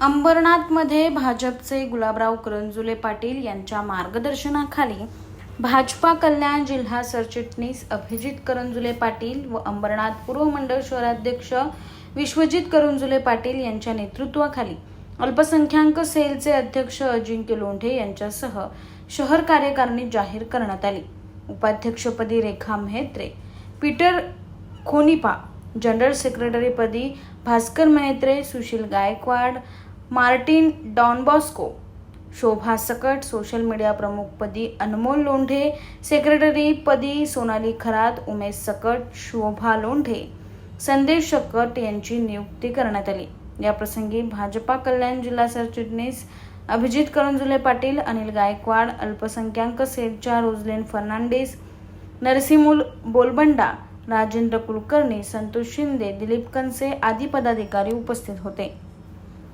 अंबरनाथमध्ये भाजपचे गुलाबराव करंजुले पाटील यांच्या मार्गदर्शनाखाली भाजपा कल्याण जिल्हा सरचिटणीस अभिजित करंजुले पाटील व अंबरनाथ पूर्व मंडळ शहराध्यक्ष विश्वजित करंजुले पाटील यांच्या नेतृत्वाखाली अल्पसंख्याक सेलचे अध्यक्ष अजिंक्य लोंढे यांच्यासह शहर कार्यकारिणी जाहीर करण्यात आली. उपाध्यक्षपदी Rekha Mehtre Peter Khonipa general सेक्रेटरीपदी Bhaskar Mehtre Sushil Gaikwad Martin Don Bosco Shobha Sakat social media प्रमुखपदी अनमोल लोंढे सेक्रेटरीपदी सोनाली खरात उमेश सकट शोभा लोंढे. संदेश सकट यांची नियुक्ती करण्यात आली. याप्रसंगी भाजपा कल्याण जिल्हा सरचिटणीस अभिजित करंजुले पाटील अनिल गायकवाड अल्पसंख्याक सेलच्या रोजलेन फर्नांडिस नरसिमुल बोलबंडा राजेंद्र कुलकर्णी संतोष शिंदे दिलीप कनसे आदी पदाधिकारी उपस्थित होते.